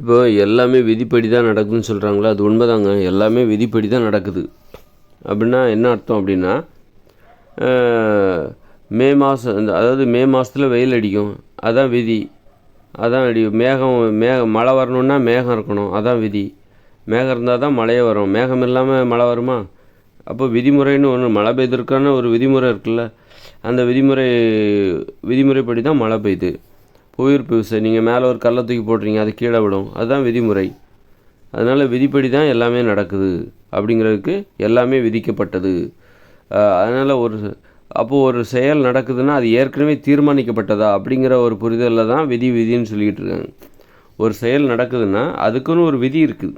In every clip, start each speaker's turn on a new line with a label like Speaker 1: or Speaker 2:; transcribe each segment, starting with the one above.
Speaker 1: இப்போ எல்லாமே விதிப்படி தான் நடக்குதுன்னு சொல்கிறாங்களா அது உண்மைதாங்க. எல்லாமே விதிப்படி தான் நடக்குது. அப்படின்னா என்ன அர்த்தம் அப்படின்னா மே மாதம் இந்த அதாவது மே மாதத்தில் வெயில் அடிக்கும். அதான் விதி. அதான் அடி மேகம் மேகம் மழை வரணுன்னா மேகம் இருக்கணும். அதான் விதி. மேகம் இருந்தால் தான் மழையே வரும். மேகம் இல்லாமல் மழை வருமா? அப்போ விதிமுறைன்னு ஒன்று மழை பெய்திருக்கான ஒரு விதிமுறை இருக்குல்ல? அந்த விதிமுறை விதிமுறைப்படி தான் மழை பெய்யுது. புவியீர்ப்பு விசை. நீங்கள் மேலே ஒரு கல்லை தூக்கி போடுறீங்க அது கீழே விடும். அதுதான் விதிமுறை. அதனால் விதிப்படி தான் எல்லாமே நடக்குது அப்படிங்கிறதுக்கு எல்லாமே விதிக்கப்பட்டது. அதனால் ஒரு அப்போது ஒரு செயல் நடக்குதுன்னா அது ஏற்கனவே தீர்மானிக்கப்பட்டதா அப்படிங்கிற ஒரு புரிதலில் தான் விதி விதின்னு சொல்லிக்கிட்டு இருக்காங்க. ஒரு செயல் நடக்குதுன்னா அதுக்குன்னு ஒரு விதி இருக்குது.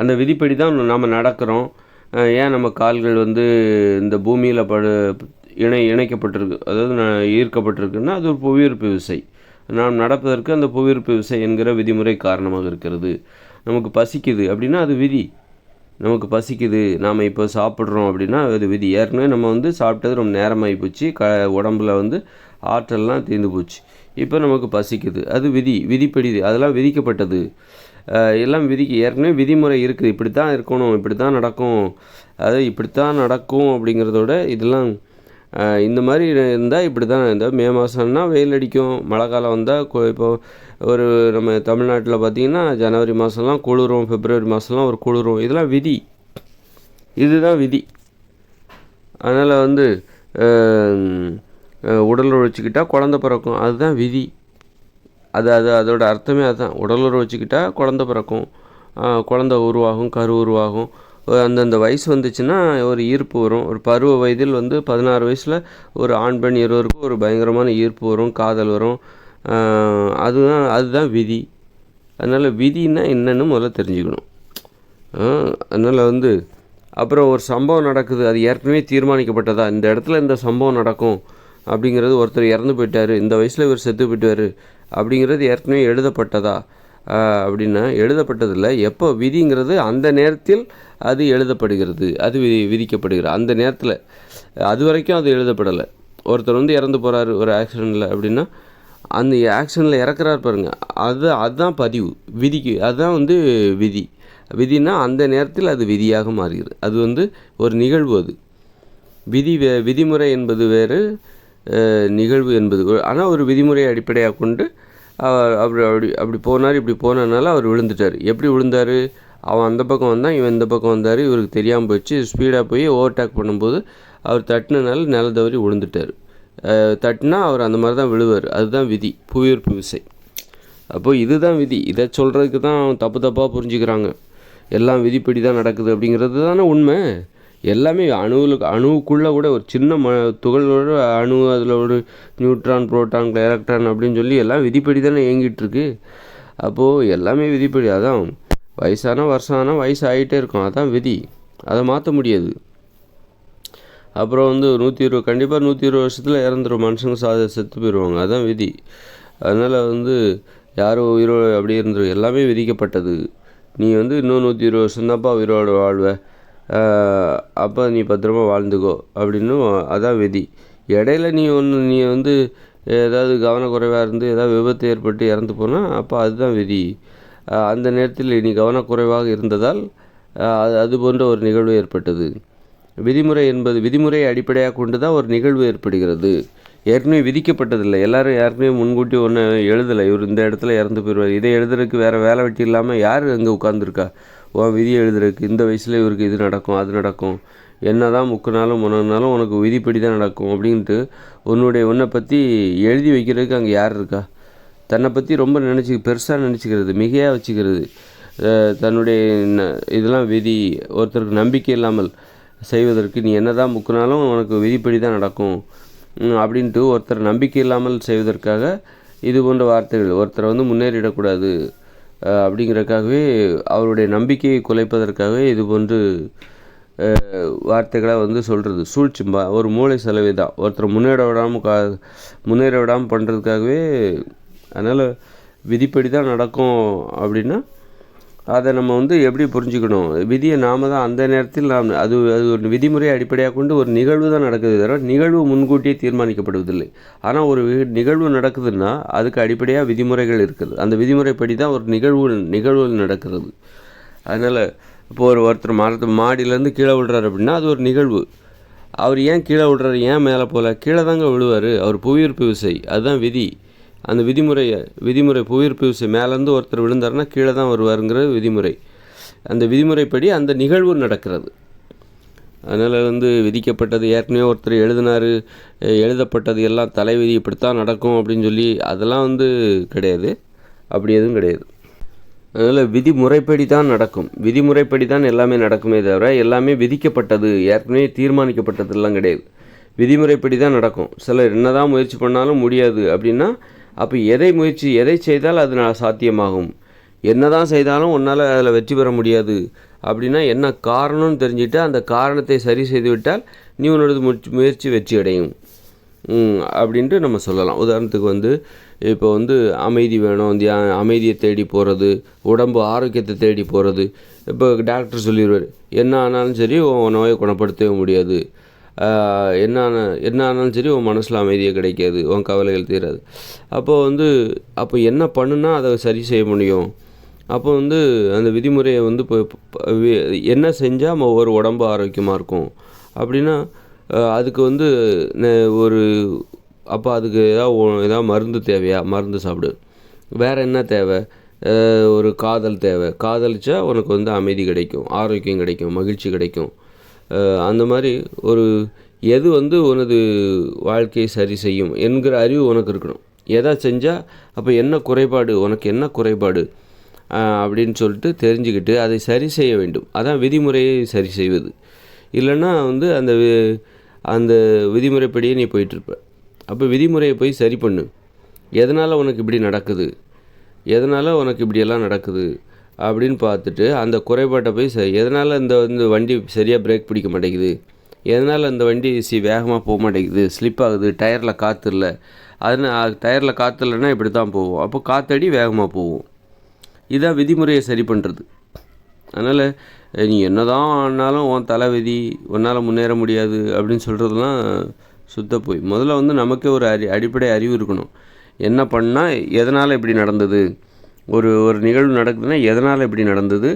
Speaker 1: அந்த விதிப்படி தான் நம்ம நடக்கிறோம். ஏன் நம்ம கால்கள் வந்து இந்த பூமியில் படு இணை இணைக்கப்பட்டிருக்கு அதாவது ஈர்க்கப்பட்டிருக்குன்னா அது ஒரு புவியீர்ப்பு விசை. நாம் நடப்பதற்கு அந்த புவியீர்ப்பு விசை என்கிற விதிமுறை காரணமாக இருக்கிறது. நமக்கு பசிக்குது அப்படின்னா அது விதி. நமக்கு பசிக்குது நாம் இப்போ சாப்பிட்றோம் அப்படின்னா அது விதி. ஏற்கனவே நம்ம வந்து சாப்பிட்டது ரொம்ப நேரமாகி போச்சு. க உடம்புல வந்து ஆற்றல்லாம் தீர்ந்து போச்சு. இப்போ நமக்கு பசிக்குது. அது விதி. விதிப்படி அதெல்லாம் விதிக்கப்பட்டது. எல்லாம் விதிக்கு. ஏற்கனவே விதிமுறை இருக்குது. இப்படி தான் இருக்கணும் இப்படி தான் நடக்கும். அது இப்படி தான் நடக்கும் அப்படிங்கிறதோட இதெல்லாம் இந்த மாதிரி இருந்தால் இப்படி தான் இந்த மே மாதம்னா வெயில் அடிக்கும். மழை காலம் வந்தால் இப்போ ஒரு நம்ம தமிழ்நாட்டில் பார்த்திங்கன்னா ஜனவரி மாதம்லாம் குளிரும். பிப்ரவரி மாதம்லாம் ஒரு குளிரும். இதெல்லாம் விதி. இதுதான் விதி. அதனால் வந்து உடல் உழைச்சிக்கிட்டால் குழந்த பிறக்கும். அதுதான் விதி. அது அது அதோட அர்த்தமே அதுதான் உடல் உழைச்சிக்கிட்டால் குழந்த பிறக்கும். குழந்த உருவாகும் கரு உருவாகும். அந்தந்த வயசு வந்துச்சுன்னா ஒரு ஈர்ப்பு வரும். ஒரு பருவ வயதில் வந்து பதினாறு வயசில் ஒரு ஆண் பெண் இருவருக்கும் ஒரு பயங்கரமான ஈர்ப்பு வரும் காதல் வரும். அதுதான் அதுதான் விதி. அதனால் விதின்னா என்னென்னு முதல்ல தெரிஞ்சுக்கணும். அதனால் வந்து அப்புறம் ஒரு சம்பவம் நடக்குது. அது ஏற்கனவே தீர்மானிக்கப்பட்டதா? இந்த இடத்துல இந்த சம்பவம் நடக்கும் அப்படிங்கிறது ஒருத்தர் இறந்து போயிட்டார். இந்த வயசில் இவர் செத்து போயிட்டார் அப்படிங்கிறது ஏற்கனவே எழுதப்பட்டதா? அப்படின்னா எழுதப்பட்டதில் எப்போ? விதிங்கிறது அந்த நேரத்தில் அது எழுதப்படுகிறது. அது வி விதிக்கப்படுகிறது. அந்த நேரத்தில் அது வரைக்கும் அது எழுதப்படலை. ஒருத்தர் வந்து இறந்து போகிறாரு ஒரு ஆக்சிடெண்ட்டில் அப்படின்னா அந்த ஆக்ஷனில் இறக்குறாரு பாருங்கள் அது அதுதான் பதிவு. விதிக்கு அதுதான் வந்து விதி. விதினா அந்த நேரத்தில் அது விதியாக மாறுகிறது. அது வந்து ஒரு நிகழ்வு அது. விதி வே விதிமுறை என்பது வேறு நிகழ்வு என்பது. ஆனால் ஒரு விதிமுறையை அடிப்படையாக கொண்டு அவர் அப்படி அப்படி அப்படி போனார் இப்படி போனதுனால அவர் விழுந்துட்டார். எப்படி விழுந்தார்? அவன் அந்த பக்கம் வந்தான் இவன் இந்த பக்கம் வந்தார் இவருக்கு தெரியாமல் போச்சு ஸ்பீடாக போய் ஓவர்டேக் பண்ணும்போது அவர் தட்டினனால நில தவறி விழுந்துட்டார். தட்டினா அவர் அந்த மாதிரி தான் விழுவார். அதுதான் விதி புவியீர்ப்பு விசை. அப்போ இதுதான் விதி. இதை சொல்கிறதுக்கு தான் தப்பு தப்பாக புரிஞ்சுக்கிறாங்க. எல்லாம் விதிப்படி தான் நடக்குது அப்படிங்கிறது தானே உண்மை. எல்லாமே அணுவில் அணுவுக்குள்ளே கூட ஒரு சின்ன ம துகளோட அணு அதில் ஒரு நியூட்ரான் புரோட்டான் எலக்ட்ரான் அப்படின்னு சொல்லி எல்லாம் விதிப்படி தானே இயங்கிட்டுருக்கு. அப்போது எல்லாமே விதிப்படி. அதான் வயசான வருஷம் ஆனால் வயசு ஆகிட்டே இருக்கும். அதான் விதி. அதை மாற்ற முடியாது. அப்புறம் வந்து நூற்றி இருபது கண்டிப்பாக நூற்றி இருபது வருஷத்தில் இறந்துரும். மனுஷங்க சாத செத்து போயிடுவாங்க அதுதான் விதி. அதனால் வந்து யாரும் உயிரோடு அப்படியே இருந்துரும் எல்லாமே விதிக்கப்பட்டது. நீ வந்து இன்னும் நூற்றி இருபது வருஷம்தான்ப்பா உயிரோடு வாழ்வ. அப்போ நீ பத்திரமா வாழ்ந்துக்கோ அப்படின்னு அதான் விதி. இடையில நீ ஒன்று நீ வந்து ஏதாவது கவனக்குறைவாக இருந்து ஏதாவது விபத்து ஏற்பட்டு இறந்து போனால் அப்போ அதுதான் விதி. அந்த நேரத்தில் நீ கவனக்குறைவாக இருந்ததால் அது அது போன்ற ஒரு நிகழ்வு ஏற்பட்டது. விதிமுறை என்பது விதிமுறையை அடிப்படையாக கொண்டு தான் ஒரு நிகழ்வு ஏற்படுகிறது. ஏற்கனவே விதிக்கப்பட்டதில்லை. எல்லாரும் ஏற்கனவே முன்கூட்டி ஒன்று எழுதலை. இவர் இந்த இடத்துல இறந்து போயிடுவார் இதை எழுதுறதுக்கு வேறு வேலை வெட்டி இல்லாமல் யார் அங்கே உட்காந்துருக்கா விதி எழுதுறதுக்கு இந்த வயசில் இவருக்கு இது நடக்கும் அது நடக்கும். என்ன தான் முக்குனாலும் முனனாலும் உனக்கு விதிப்படி தான் நடக்கும் அப்படின்ட்டு உன்னுடைய உன்னை பற்றி எழுதி வைக்கிறதுக்கு அங்கே யார் இருக்கா? தன்னை பற்றி ரொம்ப நினச்சி பெருசாக நினச்சிக்கிறது மிகையாக வச்சுக்கிறது. தன்னுடைய இதெல்லாம் விதி ஒருத்தருக்கு நம்பிக்கை இல்லாமல் செய்வதற்கு நீ என்னதான் முக்குனாலும் உனக்கு விதிப்படி தான் நடக்கும் அப்படின்ட்டு ஒருத்தர் நம்பிக்கை இல்லாமல் செய்வதற்காக இது போன்ற வார்த்தைகள் ஒருத்தரை வந்து முன்னேறிடக்கூடாது. அப்படிங்கிறக்காகவே அப்படிங்கிறதுக்காகவே அவருடைய நம்பிக்கையை குலைப்பதற்காகவே இது போன்று வார்த்தைகளாக வந்து சொல்கிறது சூழ்ச்சிம்பா ஒரு மூளை செலவே தான் ஒருத்தரை முன்னேற விடாமல் கா முன்னேற விடாமல் பண்ணுறதுக்காகவே அதனால் விதிப்படி தான் நடக்கும் அப்படின்னா அதை நம்ம வந்து எப்படி புரிஞ்சுக்கணும்? விதியை நாம தான் அந்த நேரத்தில் நாம் அது அது ஒரு விதிமுறையை அடிப்படையாக கொண்டு ஒரு நிகழ்வு தான் நடக்குது தவிர நிகழ்வு முன்கூட்டியே தீர்மானிக்கப்படுவதில்லை. ஆனால் ஒரு வி- நிகழ்வு நடக்குதுன்னா அதுக்கு அடிப்படையாக விதிமுறைகள் இருக்குது. அந்த விதிமுறைப்படி தான் ஒரு நிகழ்வு நிகழ்வு நடக்கிறது. அதனால் இப்போ ஒரு ஒருத்தர் மரத்து மாடியிலேருந்து கீழே விழுறாரு அப்படின்னா அது ஒரு நிகழ்வு. அவர் ஏன் கீழே விழுறாரு? ஏன் மேலே போகல? கீழே தாங்க விழுவார். அவர் புவியீர்ப்பு விசை. அதுதான் விதி. அந்த விதிமுறையை விதிமுறை புவியீர்ப்பு விசை மேலேருந்து ஒருத்தர் விழுந்தாருன்னா கீழே தான் வருவாருங்கிற விதிமுறை. அந்த விதிமுறைப்படி அந்த நிகழ்வு நடக்கிறது. அதனால் வந்து விதிக்கப்பட்டது ஏற்கனவே ஒருத்தர் எழுதினார் எழுதப்பட்டது எல்லாம் தலைவிதி இப்படித்தான் நடக்கும் அப்படின்னு சொல்லி அதெல்லாம் வந்து கிடையாது. அப்படி எதுவும் கிடையாது. அதனால் விதிமுறைப்படி தான் நடக்கும். விதிமுறைப்படி தான் எல்லாமே நடக்குமே தவிர எல்லாமே விதிக்கப்பட்டது ஏற்கனவே தீர்மானிக்கப்பட்டதெல்லாம் கிடையாது. விதிமுறைப்படி தான் நடக்கும். சிலர் என்னதான் முயற்சி பண்ணாலும் முடியாது அப்படின்னா அப்போ எதை முயற்சி எதை செய்தால் அது நா- சாத்தியமாகும்? என்னதான் செய்தாலும் உன்னால் அதில் வெற்றி பெற முடியாது. அப்படின்னா என்ன காரணம்னு தெரிஞ்சுட்டு அந்த காரணத்தை சரி செய்துவிட்டால் நீ உன்னோட முயற்சி முயற்சி வெற்றி அடையும். அப்படின்ட்டு நம்ம சொல்லலாம். உதாரணத்துக்கு வந்து இப்போ வந்து அமைதி வேணும் அமைதியை தேடி போகிறது உடம்பு ஆரோக்கியத்தை தேடி போகிறது இப்போ டாக்டர் சொல்லிடுவார் என்ன ஆனாலும் சரி உன் நோயை குணப்படுத்தவே முடியாது. என்னான என்ன என்ன ஆனாலும் சரி உன் மனசில் அமைதியே கிடைக்காது உன் கவலைகள் தீராது. அப்போது வந்து அப்போ என்ன பண்ணுனா அதை சரி செய்ய முடியும். அப்போ வந்து அந்த விதிமுறையை வந்து இப்போ என்ன செஞ்சால் ஒரு உடம்பு ஆரோக்கியமாக இருக்கும். அப்படின்னா அதுக்கு வந்து ஒரு அப்போ அதுக்கு ஏதாவது ஏதாவது மருந்து தேவையா? மருந்து சாப்பிடு. வேறு என்ன தேவை? ஒரு காதல் தேவை. காதலிச்சா உனக்கு வந்து அமைதி கிடைக்கும் ஆரோக்கியம் கிடைக்கும் மகிழ்ச்சி கிடைக்கும். அந்த மாதிரி ஒரு எது வந்து உனது வாழ்க்கையை சரி செய்யும் என்கிற அறிவு உனக்கு இருக்கணும். எதை செஞ்சால் அப்போ என்ன குறைபாடு உனக்கு என்ன குறைபாடு அப்படின்னு சொல்லிட்டு தெரிஞ்சுக்கிட்டு அதை சரி செய்ய வேண்டும். அதான் விதிமுறையை சரி செய்வது. இல்லைன்னா வந்து அந்த வி- அந்த விதிமுறைப்படியே நீ போயிட்டுருப்ப. அப்போ விதிமுறையை போய் சரி பண்ணு. எதனால் உனக்கு இப்படி நடக்குது? எதனால் உனக்கு இப்படியெல்லாம் நடக்குது? அப்படின்னு பார்த்துட்டு அந்த குறைபாட்டை போய் சரி எதனால் இந்த வந்து வண்டி சரியாக பிரேக் பிடிக்க மாட்டேங்குது? எதனால் இந்த வண்டி சி வேகமாக போக மாட்டேங்குது? ஸ்லிப் ஆகுது டயரில் காற்று இல்லை. அதனால் டயரில் காற்று இல்லைன்னா இப்படி தான் போகும். அப்போ காற்றடி வேகமாக போகும். இதான் விதிமுறையை சரி பண்ணுறது அதனால் நீ என்னதான் ஆனாலும் உன் தலைவிதி உன்னால் முன்னேற முடியாது அப்படின்னு சொல்கிறதுலாம் சுத்த போய். முதல்ல வந்து நமக்கே ஒரு அறி அடிப்படை அறிவு இருக்கணும். என்ன பண்ணால் எதனால் இப்படி நடந்தது? ஒரு ஒரு நிகழ்வு நடக்குதுன்னா எதனால் இப்படி நடந்தது?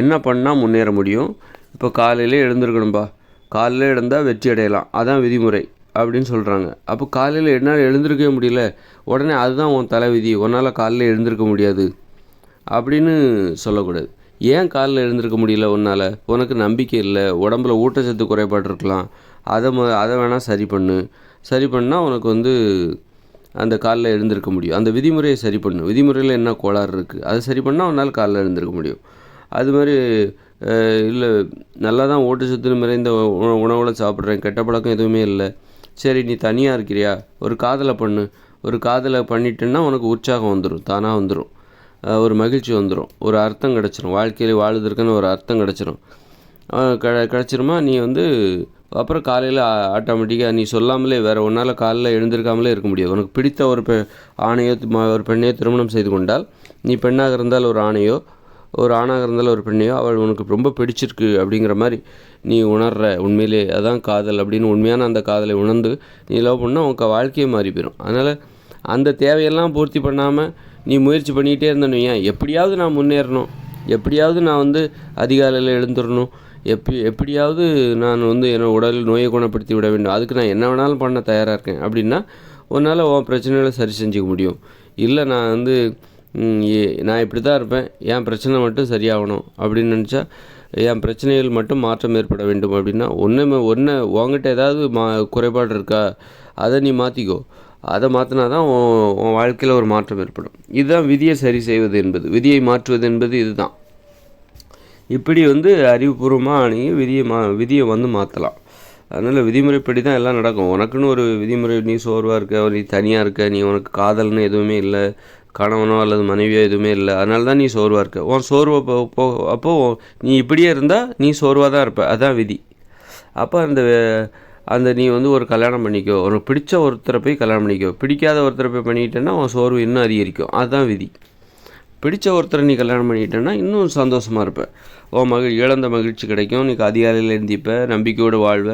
Speaker 1: என்ன பண்ணால் முன்னேற முடியும்? இப்போ காலையிலே எழுந்திருக்கணும்பா. காலையில் எழுந்தால் வெற்றி அடையலாம். அதான் விதிமுறை அப்படின்னு சொல்கிறாங்க அப்போ காலையில் என்னால் எழுந்திருக்கவே முடியல. உடனே அதுதான் உன் தலை விதி. உன்னால் காலையில் எழுந்திருக்க முடியாது அப்படின்னு சொல்லக்கூடாது. ஏன் காலில் எழுந்திருக்க முடியல உன்னால்? உனக்கு நம்பிக்கை இல்லை. உடம்புல ஊட்டச்சத்து குறைபாடு இருக்கலாம். அதை ம அதை வேணால் சரி பண்ணு. சரி பண்ணால் உனக்கு வந்து அந்த காலில் எழுந்திருக்க முடியும். அந்த விதிமுறையை சரி பண்ணும் விதிமுறையில் என்ன கோளாறு இருக்குது அதை சரி பண்ணால் உன்னால் காலில் எழுந்திருக்க முடியும். அது மாதிரி இல்லை நல்லா தான் ஊட்டச்சத்து நிறைந்த உணவில் சாப்பிட்றேன். கெட்ட பழக்கம் எதுவுமே இல்லை. சரி நீ தனியாக இருக்கிறியா? ஒரு காதலை பண்ணு. ஒரு காதலை பண்ணிட்டேன்னா உனக்கு உற்சாகம் வந்துடும் தானாக வந்துடும் ஒரு மகிழ்ச்சி வந்துடும் ஒரு அர்த்தம் கிடச்சிரும். வாழ்க்கையில் வாழுதற்குன்னு ஒரு அர்த்தம் கிடச்சிரும். க கிடச்சிருமா? நீ வந்து அப்புறம் காலையில் ஆட்டோமேட்டிக்காக நீ சொல்லாமலே வேறு ஒன்றால் காலைல எழுந்திருக்காமலே இருக்க முடியாது. உனக்கு பிடித்த ஒரு பெ ஆணையோ ஒரு பெண்ணையோ திருமணம் செய்து கொண்டால் நீ பெண்ணாக இருந்தால் ஒரு ஆணையோ ஒரு ஆணாக இருந்தால் ஒரு பெண்ணையோ அவள் உனக்கு ரொம்ப பிடிச்சிருக்கு அப்படிங்கிற மாதிரி நீ உணர்ற. உண்மையிலே அதான் காதல் அப்படின்னு உண்மையான அந்த காதலை உணர்ந்து நீ லவ் பண்ணால் உனக்கு வாழ்க்கையே மாறி போயிடும் அதனால் அந்த தேவையெல்லாம் பூர்த்தி பண்ணாமல் நீ முயற்சி பண்ணிக்கிட்டே இருந்தனு ஏன் எப்படியாவது நான் முன்னேறணும். எப்படியாவது நான் வந்து அதிகாலையில் எழுந்துடணும் எப்பி எப்படியாவது நான் வந்து என்னோட உடலில் நோயை குணப்படுத்தி விட வேண்டும். அதுக்கு நான் என்ன வேணாலும் பண்ண தயாராக இருக்கேன். அப்படின்னா உன்னால் உன் பிரச்சனைகளை சரி செஞ்சுக்க முடியும். இல்லை நான் வந்து நான் இப்படி தான் இருப்பேன். என் பிரச்சனை மட்டும் சரியாகணும். அப்படின்னு நினச்சா என் பிரச்சனைகள் மட்டும் மாற்றம் ஏற்பட வேண்டும். அப்படின்னா ஒன்றுமே ஒன்று உங்ககிட்ட ஏதாவது மா குறைபாடு இருக்கா அதை நீ மாற்றிக்கோ அதை மாற்றினா தான் உன் உன் வாழ்க்கையில் ஒரு மாற்றம் ஏற்படும். இதுதான் விதியை சரி செய்வது என்பது. விதியை மாற்றுவது என்பது இதுதான். இப்படி வந்து அறிவுபூர்வமாக அணுகி விதியை மா விதியை வந்து மாற்றலாம் அதனால் விதிமுறைப்படி தான் எல்லாம் நடக்கும். உனக்குன்னு ஒரு விதிமுறை நீ சோர்வாக இருக்க நீ தனியாக இருக்க நீ உனக்கு காதல்னு எதுவுமே இல்லை கணவனோ அல்லது மனைவியோ எதுவுமே இல்லை அதனால தான் நீ சோர்வாக இருக்க. உன் சோர்வை போ போ அப்போது நீ இப்படியே இருந்தால் நீ சோர்வாக தான் இருப்ப. அதான் விதி. அப்போ அந்த அந்த நீ வந்து ஒரு கல்யாணம் பண்ணிக்கோ. உனக்கு பிடிச்ச ஒருத்தரை போய் கல்யாணம் பண்ணிக்கோ. பிடிக்காத ஒருத்தரை போய் பண்ணிக்கிட்டேன்னா உன் சோர்வு இன்னும் அதிகரிக்கும். அதுதான் விதி. பிடித்த ஒருத்தரை நீ கல்யாணம் பண்ணிட்டேன்னா இன்னும் சந்தோஷமாக இருப்பேன் உன் மகிழ் இழந்த மகிழ்ச்சி கிடைக்கும். நீ அதிகாலையில் எழுந்திப்ப நம்பிக்கையோடு வாழ்வ.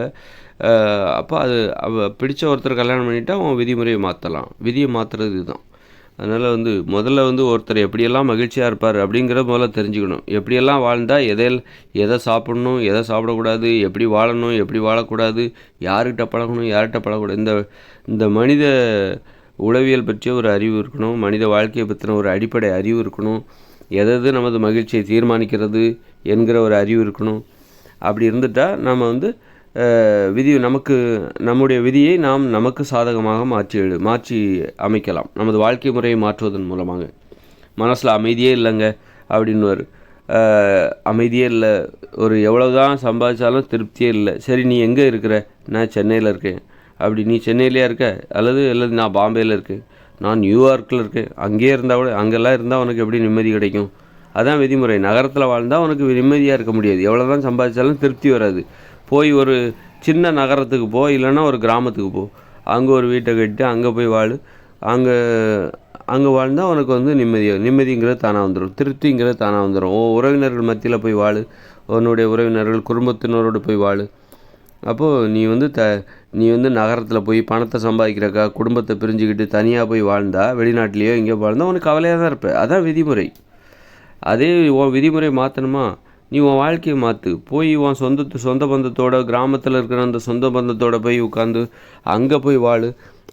Speaker 1: அப்போ அது அவ பிடிச்ச ஒருத்தர் கல்யாணம் பண்ணிட்டா உன் விதிமுறையை மாற்றலாம் விதியை மாற்றுறது இதுதான். அதனால் வந்து முதல்ல வந்து ஒருத்தர் எப்படியெல்லாம் மகிழ்ச்சியாக இருப்பார் அப்படிங்கிறத முதல்ல தெரிஞ்சுக்கணும். எப்படியெல்லாம் வாழ்ந்தால் எதை எதை சாப்பிடணும் எதை சாப்பிடக்கூடாது எப்படி வாழணும் எப்படி வாழக்கூடாது யார்கிட்ட பழகணும் யார்கிட்ட பழகக்கூடாது. இந்த இந்த மனித உளவியல் பற்றிய ஒரு அறிவு இருக்கணும் மனித வாழ்க்கையை பற்றின ஒரு அடிப்படை அறிவு இருக்கணும் எதது நமது மகிழ்ச்சியை தீர்மானிக்கிறது என்கிற ஒரு அறிவு இருக்கணும். அப்படி இருந்துட்டால் நம்ம வந்து விதி நமக்கு நம்முடைய விதியை நாம் நமக்கு சாதகமாக மாற்றி மாற்றி அமைக்கலாம். நமது வாழ்க்கை முறையை மாற்றுவதன் மூலமாக. மனசில் அமைதியே இல்லைங்க அப்படின்னுவார். அமைதியே இல்லை. ஒரு எவ்வளோ தான் சம்பாதிச்சாலும் திருப்தியே இல்லை. சரி நீ எங்கே இருக்கிற? நான் சென்னையில் இருக்கேன். அப்படி நீ சென்னையிலேயே இருக்க? அல்லது அல்லது நான் பாம்பேயில் இருக்கேன் நான் நியூயார்க்கில் இருக்கேன் அங்கேயே இருந்தால் கூட அங்கெல்லாம் இருந்தால் உனக்கு எப்படி நிம்மதி கிடைக்கும்? அதான் விதிமுறை. நகரத்தில் வாழ்ந்தால் உனக்கு நிம்மதியாக இருக்க முடியாது. எவ்வளோ தான் சம்பாதிச்சாலும் திருப்தி வராது. போய் ஒரு சின்ன நகரத்துக்கு போ இல்லைன்னா ஒரு கிராமத்துக்கு போ. அங்கே ஒரு வீட்டை கட்டி அங்கே போய் வாழு. அங்கே அங்கே வாழ்ந்தால் உனக்கு வந்து நிம்மதி நிம்மதிங்கிறது தானாக வந்துடும் திருப்திங்கிறது தானாக வந்துடும் ஓ உறவினர்கள் மத்தியில் போய் வாழு. உன்னுடைய உறவினர்கள் குடும்பத்தினரோடு போய் வாழு. அப்போது நீ வந்து த நீ வந்து நகரத்தில் போய் பணத்தை சம்பாதிக்கிறக்கா குடும்பத்தை பிரிஞ்சுக்கிட்டு தனியாக போய் வாழ்ந்தா வெளிநாட்டிலேயோ இங்கே வாழ்ந்தா உனக்கு கவலையாக தான் இருப்ப. அதான் விதிமுறை. அதே உன் விதிமுறை மாற்றணுமா நீ உன் வாழ்க்கையை மாற்று போய் உன் சொந்தத்து சொந்த பந்தத்தோட கிராமத்தில் இருக்கிற அந்த சொந்த பந்தத்தோட போய் உட்காந்து அங்கே போய் வாழு.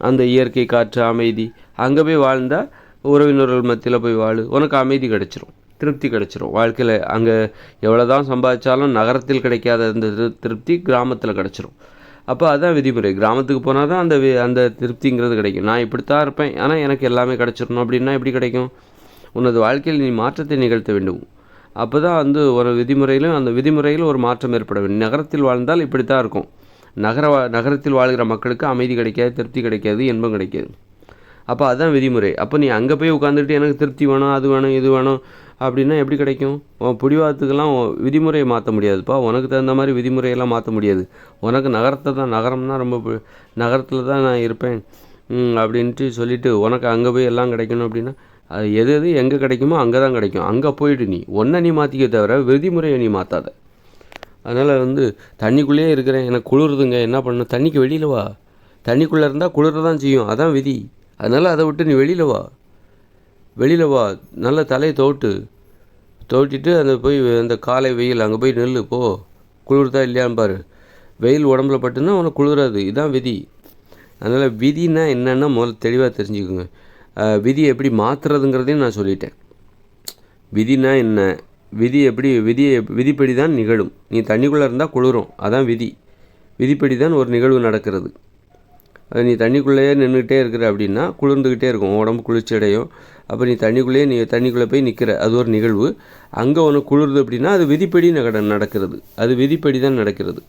Speaker 1: அந்த இயற்கை காற்று அமைதி. அங்கே போய் வாழ்ந்தால் உறவினர்கள் மத்தியில் போய் வாழு. உனக்கு அமைதி கிடச்சிரும். திருப்தி கிடச்சிரும். வாழ்க்கையில் அங்கே எவ்வளோ தான் சம்பாதிச்சாலும் நகரத்தில் கிடைக்காத அந்த திருப்தி கிராமத்தில் கிடச்சிரும். அப்போ அதுதான் விதிமுறை. கிராமத்துக்கு போனால் தான் அந்த வி- அந்த திருப்திங்கிறது கிடைக்கும். நான் இப்படித்தான் இருப்பேன். ஆனால் எனக்கு எல்லாமே கிடச்சிடணும். அப்படின்னா எப்படி கிடைக்கும்? உனது வாழ்க்கையில் நீ மாற்றத்தை நிகழ்த்த வேண்டும். அப்போ தான் வந்து ஒரு விதிமுறையிலும் அந்த விதிமுறையில் ஒரு மாற்றம் ஏற்பட வேண்டும். நகரத்தில் வாழ்ந்தால் இப்படி தான் இருக்கும். நகர வா- நகரத்தில் வாழ்கிற மக்களுக்கு அமைதி கிடைக்காது திருப்தி கிடைக்காது இன்பம் கிடைக்காது. அப்போ அதுதான் விதிமுறை. அப்போ நீ அங்கே போய் உட்காந்துட்டு எனக்கு திருப்தி வேணும் அது வேணும் இது வேணும் அப்படின்னா எப்படி கிடைக்கும்? உன் பிடிவாதத்துக்கெல்லாம் விதிமுறையை மாற்ற முடியாதுப்பா. உனக்கு தகுந்த மாதிரி விதிமுறையெல்லாம் மாற்ற முடியாது. உனக்கு நகரத்தை தான் நகரம்னா ரொம்ப நகரத்தில் தான் நான் இருப்பேன். அப்படின்ட்டு சொல்லிவிட்டு உனக்கு அங்கே போய் எல்லாம் கிடைக்கணும் அப்படின்னா அது எது எது எங்கே கிடைக்குமோ அங்கே தான் கிடைக்கும். அங்கே போயிட்டு நீ. ஒன்றை நீ மாற்றிக்க தவிர விதிமுறையை நீ மாற்றாத அதனால் வந்து தண்ணிக்குள்ளேயே இருக்கிறேன். எனக்கு குளிருதுங்க. என்ன பண்ணணும்? தண்ணிக்கு வெளியில் வா. தண்ணிக்குள்ளே இருந்தால் குளிர தான் செய்யும். அதான் விதி. அதனால் அதை விட்டு நீ வெளியில் வா. வெளியில் வா. நல்ல தலையை தோட்டு. தோட்டிட்டு அந்த போய் அந்த காலை வெயில் அங்கே போய் நெல் போ. குளிர்தா இல்லையான்னு பாரு. வெயில் உடம்புல பட்டுன்னா உனக்கு குளிராது. இதுதான் விதி. அதனால் விதினா என்னன்னா முதல்ல தெளிவாக தெரிஞ்சுக்கோங்க. விதி எப்படி மாற்றுறதுங்கிறதையும் நான் சொல்லிட்டேன். விதினா என்ன? விதி எப்படி விதியை விதிப்படி தான் நிகழும். நீ தண்ணிக்குள்ளே இருந்தால் குளிரும். அதான் விதி. விதிப்படி தான் ஒரு நிகழ்வு நடக்கிறது. அது நீ தண்ணிக்குள்ளேயே நின்றுக்கிட்டே இருக்கிற அப்படின்னா குளிர்ந்துக்கிட்டே இருக்கும். உடம்பு குளிர்ச்சி அடையும் அப்போ நீ தண்ணிக்குள்ளேயே நீ தண்ணிக்குள்ளே போய் நிற்கிற அது ஒரு நிகழ்வு. அங்கே ஒன்று குளிருது அப்படின்னா அது விதிப்படி நட நடக்கிறது. அது விதிப்படி தான் நடக்கிறது.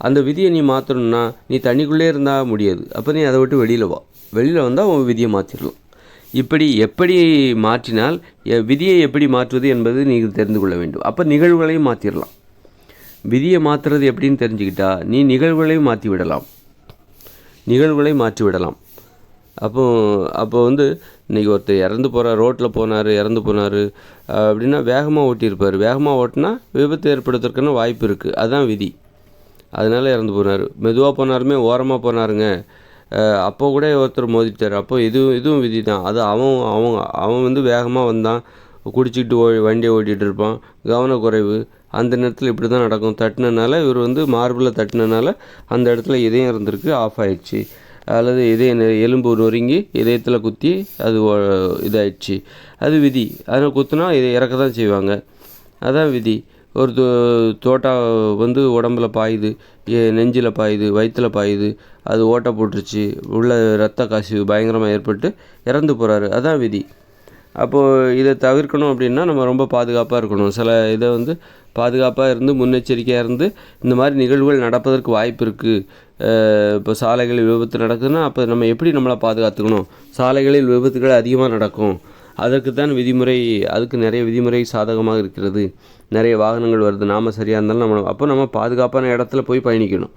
Speaker 1: அந்த விதியை நீ மாற்றணும்னா நீ தண்ணிக்குள்ளே இருந்தால் முடியாது. அப்போ நீ அதை விட்டு வெளியில் வா. வெளியில் வந்தால் உன் விதியை மாற்றிடலாம் இப்படி எப்படி மாற்றினால் எ- விதியை எப்படி மாற்றுவது என்பது நீங்கள் தெரிந்து கொள்ள வேண்டும். அப்போ நிகழ்வுகளையும் மாற்றிடலாம் விதியை மாற்றுறது எப்படின்னு தெரிஞ்சுக்கிட்டா நீ நிகழ்வுகளையும் மாற்றி விடலாம். நிகழ்வுகளை மாற்றி விடலாம். அப்போ அப்போ வந்து இன்றைக்கி ஒருத்தர் இறந்து போகிறார் ரோட்டில் போனார் இறந்து போனார் அப்படின்னா வேகமாக ஓட்டியிருப்பார். வேகமாக ஓட்டினா விபத்து ஏற்படுத்துறதுக்கான வாய்ப்பு இருக்குது அதுதான் விதி. அதனால் இறந்து போனார். மெதுவாக போனாருமே ஓரமாக போனாருங்க. அப்போ கூட ஒருத்தர் மோதிட்டார். அப்போ இதுவும் இதுவும் விதி தான் அது அவன் அவன் அவன் வந்து வேகமாக வந்தான். குடிச்சிக்கிட்டு ஓ வண்டியை ஓட்டிகிட்டு இருப்பான் கவனக்குறைவு. அந்த நேரத்தில் இப்படி தான் நடக்கும். தட்டினனால இவர் வந்து மார்பிளில் தட்டினனால அந்த இடத்துல இதயம் இருந்திருக்கு ஆஃப் ஆயிடுச்சு. அல்லது இதய நெ- எலும்பு நொறுங்கி இதயத்தில் குத்தி அது ஓ- அது விதி. அதனால் குத்துனா இதை இறக்க தான் செய்வாங்க. அதான் விதி. ஒரு தோ தோட்டா வந்து உடம்புல பாயுது நெஞ்சில் பாயுது வயிற்றில் பாயுது அது ஓட்டை போட்டுருச்சு உள்ள ரத்த கசிவு பயங்கரமாக ஏற்பட்டு இறந்து போகிறாரு அதான் விதி. அப்போது இதை தவிர்க்கணும் அப்படின்னா நம்ம ரொம்ப பாதுகாப்பாக இருக்கணும். சில இதை வந்து பாதுகாப்பாக இருந்து முன்னெச்சரிக்கையாக இருந்து இந்த மாதிரி நிகழ்வுகள் நடப்பதற்கு வாய்ப்பு இருக்குது இப்போ சாலைகளில் விபத்து நடக்குதுன்னா அப்போ நம்ம எப்படி நம்மளை பாதுகாத்துக்கணும்? சாலைகளில் விபத்துகள் அதிகமாக நடக்கும். அதற்கு தான் விதிமுறை அதுக்கு நிறைய விதிமுறை சாதகமாக இருக்கிறது. நிறைய வாகனங்கள் வருது. நாம் சரியாக இருந்தாலும் நம்ம அப்போ நம்ம பாதுகாப்பான இடத்துல போய் பயணிக்கணும்.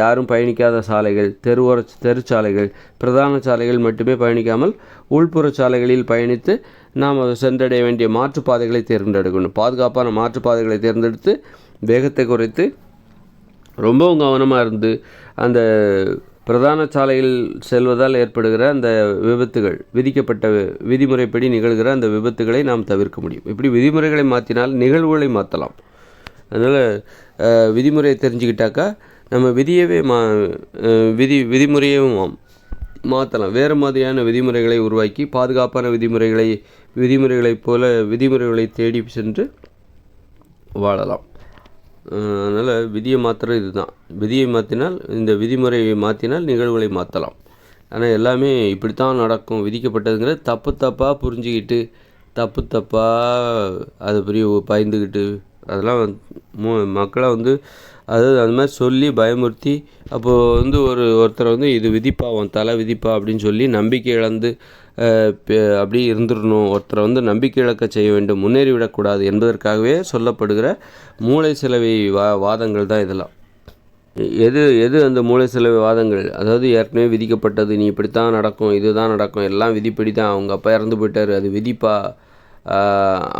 Speaker 1: யாரும் பயணிக்காத சாலைகள் தெருவோர தெருச்சாலைகள் பிரதான சாலைகள் மட்டுமே பயணிக்காமல் உள்புற சாலைகளில் பயணித்து நாம் சென்றடைய வேண்டிய மாற்றுப்பாதைகளை தேர்ந்தெடுக்கணும். பாதுகாப்பான மாற்றுப்பாதைகளை தேர்ந்தெடுத்து வேகத்தை குறைத்து ரொம்பவும் கவனமாக இருந்து அந்த பிரதான சாலையில் செல்வதால் ஏற்படுகிற அந்த விபத்துகள் விதிக்கப்பட்ட விதிமுறைப்படி நிகழ்கிற அந்த விபத்துகளை நாம் தவிர்க்க முடியும். இப்படி விதிமுறைகளை மாற்றினால் நிகழ்வுகளை மாற்றலாம். அதனால் விதிமுறையை தெரிஞ்சுக்கிட்டாக்கா நம்ம விதியவே மா விதி விதிமுறையவும் மாற்றலாம் வேறு மாதிரியான விதிமுறைகளை உருவாக்கி பாதுகாப்பான விதிமுறைகளை விதிமுறைகளைப் போல விதிமுறைகளை தேடி சென்று வாழலாம். அதனால் விதியை மாற்றுறது இதுதான். விதியை மாற்றினால் இந்த விதிமுறையை மாற்றினால் நிகழ்வுகளை மாற்றலாம் ஆனால் எல்லாமே இப்படி தான் நடக்கும். விதிக்கப்பட்டதுங்கிறது தப்பு தப்பாக புரிஞ்சுக்கிட்டு தப்பு தப்பாக அது பெரிய பயந்துக்கிட்டு அதெல்லாம் வந்து மு மக்களை வந்து அதாவது அந்த மாதிரி சொல்லி பயமுறுத்தி அப்போது வந்து ஒரு ஒருத்தரை வந்து இது விதிப்பா உன் தலை விதிப்பா அப்படின்னு சொல்லி நம்பிக்கை இழந்து பே- அப்படி இருந்துடணும். ஒருத்தரை வந்து நம்பிக்கை இழக்க செய்ய வேண்டும் முன்னேறி விடக்கூடாது என்பதற்காகவே சொல்லப்படுகிற மூளை செலவை வா வாதங்கள் தான் இதெல்லாம். எது எது அந்த மூளை செலவு வாதங்கள்? அதாவது ஏற்கனவே விதிக்கப்பட்டது நீ இப்படி தான் நடக்கும் இதுதான் நடக்கும் எல்லாம் விதிப்படி தான். அவங்க அப்பா இறந்து போயிட்டார் அது விதிப்பா?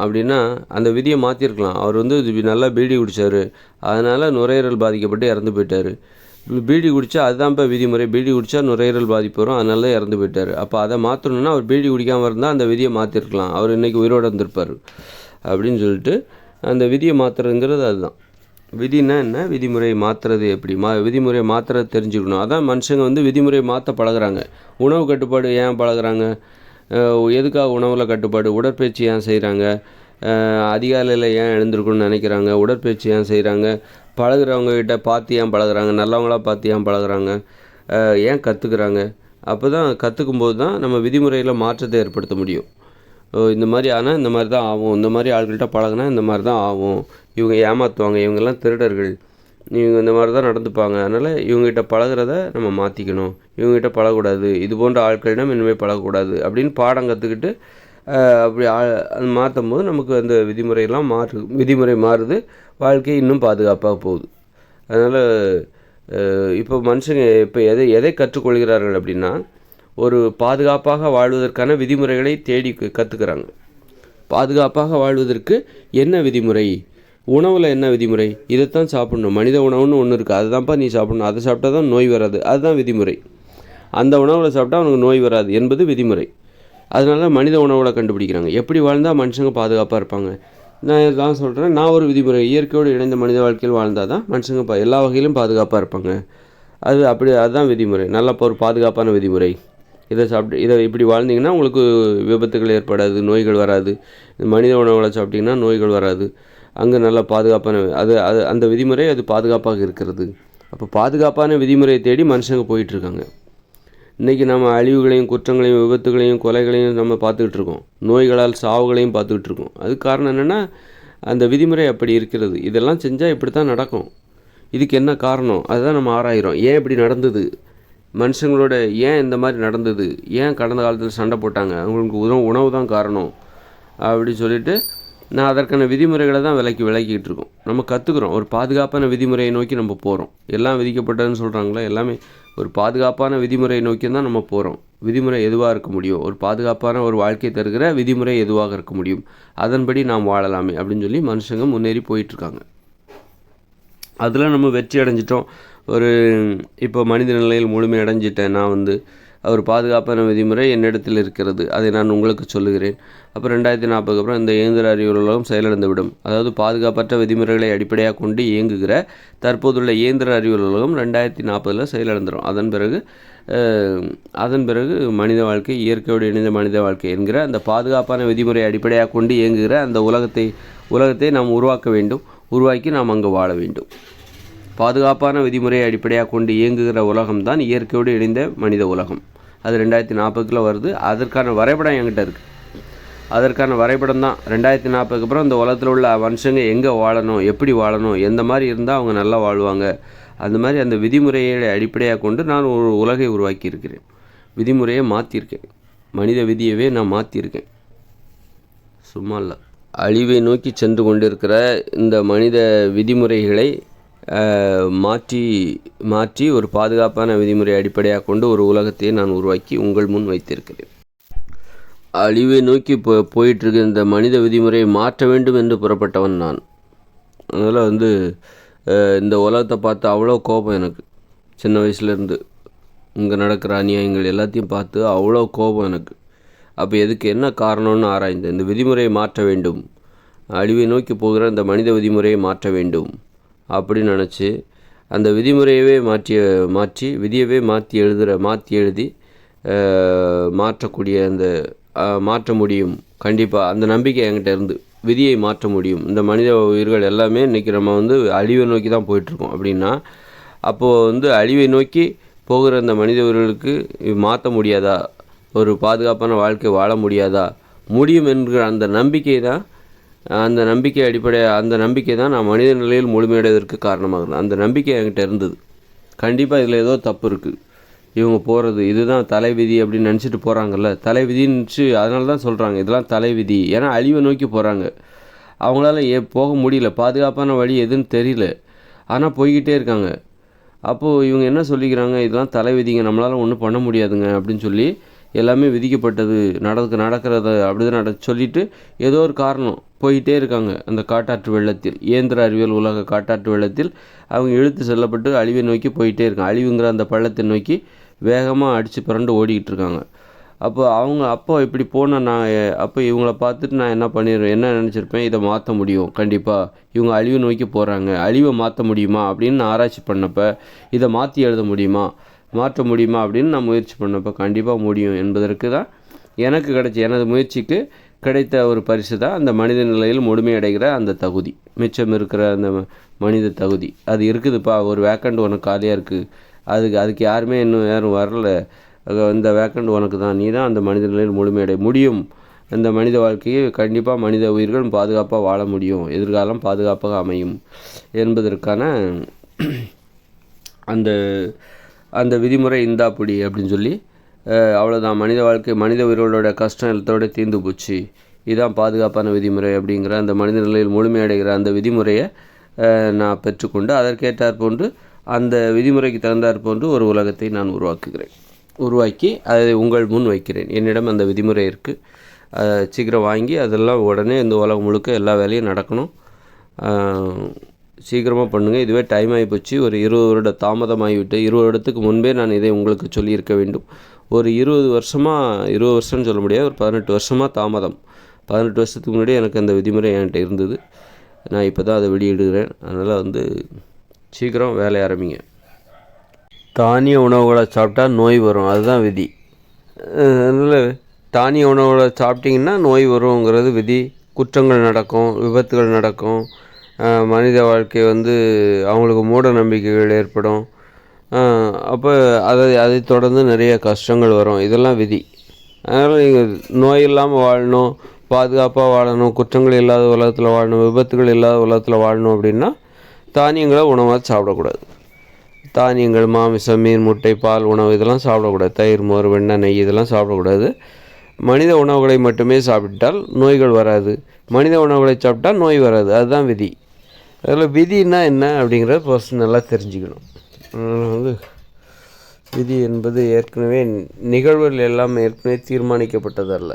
Speaker 1: அப்படின்னா அந்த விதியை மாற்றிருக்கலாம் அவர் வந்து இது நல்லா பீடி குடித்தார் அதனால் நுரையீரல் பாதிக்கப்பட்டு இறந்து போயிட்டார். பீடி குடித்தா அதுதான்ப்பா விதிமுறை. பீடி குடித்தா நுரையீரல் பாதிப்பு வரும். அதனால தான் இறந்து போயிட்டார். அப்போ அதை மாற்றணுன்னா அவர் பீடி குடிக்காமல் இருந்தால் அந்த விதியை மாற்றிருக்கலாம் அவர் இன்றைக்கி உயிரோடு இருந்திருப்பார். அப்படின்னு சொல்லிட்டு அந்த விதியை மாற்றுறதுங்கிறது அதுதான். விதினா என்ன? விதிமுறையை மாற்றுறது எப்படி? மா விதிமுறையை மாற்றுறது தெரிஞ்சுக்கணும். அதான் மனுஷங்க வந்து விதிமுறையை மாற்ற பழகுறாங்க. உணவு கட்டுப்பாடு ஏன் பழகுறாங்க? எதுக்காக உணவில் கட்டுப்பாடு? உடற்பயிற்சி ஏன் செய்கிறாங்க அதிகாலையில் ஏன் எழுந்திருக்கணும்னு நினைக்கிறாங்க? உடற்பயிற்சி ஏன் செய்கிறாங்க பழகுறவங்க கிட்ட பார்த்து ஏன் பழகுறாங்க? நல்லவங்களாக பார்த்து ஏன் பழகுறாங்க? ஏன் கற்றுக்குறாங்க அப்போ தான் கற்றுக்கும் போது தான் நம்ம விதிமுறையில் மாற்றத்தை ஏற்படுத்த முடியும். ஓ இந்த மாதிரி ஆனால் இந்த மாதிரி தான் ஆகும். இந்த மாதிரி ஆள்கள்கிட்ட பழகுனா இந்த மாதிரி தான் ஆகும். இவங்க ஏமாற்றுவாங்க இவங்கெல்லாம் திருடர்கள். இவங்க இந்த மாதிரி தான் நடந்துப்பாங்க. அதனால் இவங்ககிட்ட பழகுறத நம்ம மாற்றிக்கணும் இவங்ககிட்ட பழகக்கூடாது. இது போன்ற ஆட்களிடம் இனிமேல் பழகக்கூடாது அப்படின்னு பாடம் கற்றுக்கிட்டு அப்படி ஆ- அது மாற்றும் போது நமக்கு அந்த விதிமுறையெல்லாம் மாறு விதிமுறை மாறுது. வாழ்க்கை இன்னும் பாதுகாப்பாக போகுது. அதனால் இப்போ மனுஷங்க இப்போ எதை எதை கற்றுக்கொள்கிறார்கள் அப்படின்னா ஒரு பாதுகாப்பாக வாழ்வதற்கான விதிமுறைகளை தேடி கற்றுக்கிறாங்க பாதுகாப்பாக வாழ்வதற்கு என்ன விதிமுறை? உணவில் என்ன விதிமுறை? இதைத்தான் சாப்பிடணும். மனித உணவுன்னு ஒன்று இருக்குது அதுதான்ப்பா நீ சாப்பிடணும். அதை சாப்பிட்டா தான் நோய் வராது. அதுதான் விதிமுறை. அந்த உணவில் சாப்பிட்டா அவனுக்கு நோய் வராது என்பது விதிமுறை. அதனால மனித உணவுகளை கண்டுபிடிக்கிறாங்க. எப்படி வாழ்ந்தால் மனுஷங்க பாதுகாப்பாக இருப்பாங்க? நான் இதெல்லாம் சொல்கிறேன் நான் ஒரு விதிமுறை இயற்கையோடு இணைந்த மனித வாழ்க்கையில் வாழ்ந்தால் தான் மனுஷங்க பா எல்லா வகையிலும் பாதுகாப்பாக இருப்பாங்க. அது அப்படி அதுதான் விதிமுறை. நல்ல ஒரு பாதுகாப்பான விதிமுறை. இதை சாப்பிட்டு இதை இப்படி வாழ்ந்தீங்கன்னா உங்களுக்கு விபத்துகள் ஏற்படாது நோய்கள் வராது. மனித உணவுகளை சாப்பிட்டிங்கன்னா நோய்கள் வராது. அங்கே நல்ல பாதுகாப்பான அது அது அந்த விதிமுறை அது பாதுகாப்பாக இருக்கிறது. அப்போ பாதுகாப்பான விதிமுறையை தேடி மனுஷங்க போயிட்டுருக்காங்க இன்றைக்கி நம்ம அழிவுகளையும் குற்றங்களையும் விபத்துகளையும் கொலைகளையும் நம்ம பார்த்துக்கிட்டு இருக்கோம். நோய்களால் சாவுகளையும் பார்த்துக்கிட்டு இருக்கோம். அதுக்கு காரணம் என்னென்னா அந்த விதிமுறை அப்படி இருக்கிறது. இதெல்லாம் செஞ்சால் இப்படி தான் நடக்கும். இதுக்கு என்ன காரணம்? அதுதான் நம்ம ஆராயிறோம். ஏன் இப்படி நடந்தது? மனுஷங்களோட ஏன் இந்த மாதிரி நடந்தது? ஏன் கடந்த காலத்தில் சண்டை போட்டாங்க? அவங்களுக்கு உணவு உணவு தான் காரணம். அப்படின்னு சொல்லிட்டு நான் அதற்கான விதிமுறைகளை தான் விலக்கி விளக்கிக்கிட்டு இருக்கோம். நம்ம கற்றுக்குறோம் ஒரு பாதுகாப்பான விதிமுறையை நோக்கி நம்ம போகிறோம் எல்லாம் விதிக்கப்பட்டதுன்னு சொல்கிறாங்களா எல்லாமே ஒரு பாதுகாப்பான விதிமுறையை நோக்கி தான் நம்ம போகிறோம் விதிமுறை எதுவாக இருக்க முடியும்? ஒரு பாதுகாப்பான ஒரு வாழ்க்கை தருகிற விதிமுறை எதுவாக இருக்க முடியும்? அதன்படி நாம் வாழலாமே அப்படின்னு சொல்லி மனுஷங்க முன்னேறி போயிட்டுருக்காங்க. அதில் நம்ம வெற்றி அடைஞ்சிட்டோம். ஒரு இப்போ மனித நிலையில் முழுமை அடைஞ்சிட்டேன். நான் வந்து ஒரு பாதுகாப்பான விதிமுறை என்னிடத்தில் இருக்கிறது. அதை நான் உங்களுக்கு சொல்லுகிறேன். அப்போ ரெண்டாயிரத்தி நாற்பதுக்கு அப்புறம் இந்த இயந்திர அறிவியல் உலகம் விடும் அதாவது பாதுகாப்பற்ற விதிமுறைகளை அடிப்படையாக கொண்டு இயங்குகிற தற்போதுள்ள இயந்திர அறிவியல் உலகம் ரெண்டாயிரத்தி நாற்பதில் செயலிழந்துடும் அதன் பிறகு அதன் பிறகு மனித வாழ்க்கை இயற்கையோடு இணைந்த மனித வாழ்க்கை என்கிற அந்த பாதுகாப்பான விதிமுறை அடிப்படையாக கொண்டு இயங்குகிற அந்த உலகத்தை உலகத்தை நாம் உருவாக்க வேண்டும். உருவாக்கி நாம் அங்கு வாழ வேண்டும். பாதுகாப்பான விதிமுறையை அடிப்படையாக கொண்டு இயங்குகிற உலகம் தான் இயற்கையோடு இணைந்த மனித உலகம். அது ரெண்டாயிரத்தி நாற்பதுக்குள்ள வருது. அதற்கான வரைபடம் என்கிட்ட இருக்குது அதற்கான வரைபடம் தான். ரெண்டாயிரத்தி நாற்பதுக்கு அப்புறம் இந்த உலகத்தில் உள்ள மனுஷங்க எங்கே வாழணும் எப்படி வாழணும் எந்த மாதிரி இருந்தால் அவங்க நல்லா வாழ்வாங்க. அந்த மாதிரி அந்த விதிமுறைகளை அடிப்படையாக கொண்டு நான் ஒரு உலகை உருவாக்கியிருக்கிறேன். விதிமுறையை மாற்றியிருக்கேன் மனித விதியவே நான் மாற்றியிருக்கேன் சும்மா இல்லை. அழிவை நோக்கி சென்று கொண்டிருக்கிற இந்த மனித விதிமுறைகளை மாற்றி மாற்றி ஒரு பாதுகாப்பான விதிமுறை அடிப்படையாக கொண்டு ஒரு உலகத்தை நான் உருவாக்கி உங்கள் முன் வைத்திருக்கிறேன். அழிவை நோக்கி போ போயிட்டுருக்க இந்த மனித விதிமுறையை மாற்ற வேண்டும் என்று புறப்பட்டவன் நான். அதனால் வந்து இந்த உலகத்தை பார்த்து அவ்வளோ கோபம் எனக்கு. சின்ன வயசுலேருந்து இங்கே நடக்கிற அநியாயங்கள் எல்லாத்தையும் பார்த்து அவ்வளோ கோபம் எனக்கு. அப்போ எதுக்கு என்ன காரணம்னு ஆராய்ந்தேன். இந்த விதிமுறையை மாற்ற வேண்டும். அழிவை நோக்கி போகிற இந்த மனித விதிமுறையை மாற்ற வேண்டும். அப்படின்னு நினச்சி அந்த விதிமுறையவே மாற்றி மாற்றி விதியவே மாற்றி எழுதுகிற மாற்றி எழுதி மாற்றக்கூடிய அந்த மாற்ற முடியும். கண்டிப்பாக அந்த நம்பிக்கை என்கிட்ட இருந்து விதியை மாற்ற முடியும். இந்த மனித உயிர்கள் எல்லாமே இன்றைக்கி நம்ம வந்து அழிவை நோக்கி தான் போயிட்டுருக்கோம். அப்படின்னா அப்போது வந்து அழிவை நோக்கி போகிற அந்த மனித உயிர்களுக்கு மாற்ற முடியாதா? ஒரு பாதுகாப்பான வாழ்க்கை வாழ முடியாதா? முடியும் என்கிற அந்த நம்பிக்கை தான் அந்த நம்பிக்கை அடிப்படை அந்த நம்பிக்கை தான் நான் மனித நிலையில் முழுமையடைவதற்கு காரணமாகுது அந்த நம்பிக்கை என்கிட்ட இருந்தது. கண்டிப்பாக இதில் ஏதோ தப்பு இருக்குது இவங்க போகிறது இதுதான் தலைவிதி அப்படின்னு நினச்சிட்டு போகிறாங்கல்ல தலைவிதின்னுச்சு அதனால தான் சொல்கிறாங்க இதெல்லாம் தலைவிதி. ஏன்னா அழிவை நோக்கி போகிறாங்க அவங்களால ஏ போக முடியல. பாதுகாப்பான வழி எதுன்னு தெரியல. ஆனால் போய்கிட்டே இருக்காங்க. அப்போது இவங்க என்ன சொல்லிக்கிறாங்க? இதெல்லாம் தலைவிதிங்க நம்மளால் ஒன்றும் பண்ண முடியாதுங்க அப்படின்னு சொல்லி எல்லாமே விதிக்கப்பட்டது. நடக்க நடக்கிறத அப்படிதான் நட சொல்லிட்டு ஏதோ ஒரு காரணம் போயிட்டே இருக்காங்க அந்த காட்டாற்று வெள்ளத்தில். இயந்திர அறிவியல் உலக காட்டாற்று வெள்ளத்தில் அவங்க இழுத்து செல்லப்பட்டு அழிவை நோக்கி போயிட்டே இருக்காங்க. அழிவுங்கிற அந்த பள்ளத்தை நோக்கி வேகமாக அடித்து பிறண்டு ஓடிக்கிட்டு இருக்காங்க. அப்போ அவங்க அப்போ இப்படி போன நான் அப்போ இவங்கள பார்த்துட்டு நான் என்ன பண்ணிடுவேன் என்ன நினச்சிருப்பேன்? இதை மாற்ற முடியும். கண்டிப்பாக இவங்க அழிவை நோக்கி போகிறாங்க அழிவை மாற்ற முடியுமா அப்படின்னு ஆராய்ச்சி பண்ணப்போ இதை மாற்றி எழுத முடியுமா? மாற்ற முடியுமா அப்படின்னு நான் முயற்சி பண்ணப்போ கண்டிப்பாக முடியும் என்பதற்கு தான் எனக்கு கிடைச்ச எனது முயற்சிக்கு கிடைத்த ஒரு பரிசு தான் அந்த மனித நிலையில் முழுமையடைகிற அந்த தகுதி. மிச்சம் இருக்கிற அந்த ம- மனித தகுதி. அது இருக்குதுப்பா ஒரு வேக்கண்ட் உனக்கு காலியாக இருக்குது அதுக்கு அதுக்கு யாருமே இன்னும் யாரும் வரல. அது இந்த வேக்கண்ட் உனக்கு தான். நீ தான் அந்த மனித நிலையில் முழுமையடைய முடியும். இந்த மனித வாழ்க்கையை கண்டிப்பாக மனித உயிர்கள் பாதுகாப்பாக வாழ முடியும். எதிர்காலம் பாதுகாப்பாக அமையும் என்பதற்கான அந்த அந்த விதிமுறை இந்தாப்புடி அப்படின்னு சொல்லி அவ்வளோதான் மனித வாழ்க்கை மனித உயிர்களோட கஷ்டம் எல்லாத்தோட தீர்ந்து போச்சு. இதுதான் பாதுகாப்பான விதிமுறை அப்படிங்கிற அந்த மனித நிலையில் முழுமையடைகிற அந்த விதிமுறையை நான் பெற்றுக்கொண்டு அதற்கேற்றார் போன்று அந்த விதிமுறைக்கு தகுந்தாற் போன்று ஒரு உலகத்தை நான் உருவாக்குகிறேன். உருவாக்கி அதை உங்கள் முன் வைக்கிறேன். என்னிடம் அந்த விதிமுறை இருக்குது சீக்கிரம் வாங்கி அதெல்லாம் உடனே இந்த உலகம் முழுக்க எல்லா வேலையும் நடக்கணும். சீக்கிரமாக பண்ணுங்கள் இதுவே டைம் ஆகிப்போச்சு ஒரு இருபது வருட தாமதம் ஆகிவிட்டு இருபது வருடத்துக்கு முன்பே நான் இதை உங்களுக்கு சொல்லியிருக்க வேண்டும். ஒரு இருபது வருஷமாக இருபது வருஷம்னு சொல்ல முடியாது. ஒரு பதினெட்டு வருஷமாக தாமதம். பதினெட்டு வருஷத்துக்கு முன்னாடி எனக்கு அந்த விதிமுறை என்கிட்ட இருந்தது. நான் இப்போ தான் அதை வெளியிடுகிறேன். அதனால் வந்து சீக்கிரம் வேலையை ஆரம்பிங்க. தானிய உணவுகளை சாப்பிட்டா நோய் வரும். அதுதான் விதி. அதனால் தானிய உணவுகளை சாப்பிட்டிங்கன்னா நோய் வருங்கிறது விதி. குற்றங்கள் நடக்கும் விபத்துகள் நடக்கும். மனித வாழ்க்கை வந்து அவங்களுக்கு மூட நம்பிக்கைகள் ஏற்படும். அப்போ அதை அதை தொடர்ந்து நிறைய கஷ்டங்கள் வரும். இதெல்லாம் விதி. அதனால் நீங்கள் நோய் இல்லாமல் வாழணும் பாதுகாப்பாக வாழணும் குற்றங்கள் இல்லாத உலகத்தில் வாழணும் விபத்துகள் இல்லாத உலகத்தில் வாழணும் அப்படின்னா தானியங்களை உணவாக சாப்பிடக்கூடாது. தானியங்கள் மாமிசம் மீன் முட்டை பால் உணவு இதெல்லாம் சாப்பிடக்கூடாது. தயிர் மோர் வெண்ணெய் நெய் இதெல்லாம் சாப்பிடக்கூடாது. மனித உணவுகளை மட்டுமே சாப்பிட்டால் நோய்கள் வராது. மனித உணவுகளை சாப்பிட்டால் நோய் வராது. அதுதான் விதி. அதில் விதினா என்ன அப்படிங்கிறத ஃபர்ஸ்ட் நல்லா தெரிஞ்சுக்கணும். வந்து விதி என்பது ஏற்கனவே நிகழ்வுகள் எல்லாம் ஏற்கனவே தீர்மானிக்கப்பட்டதல்ல.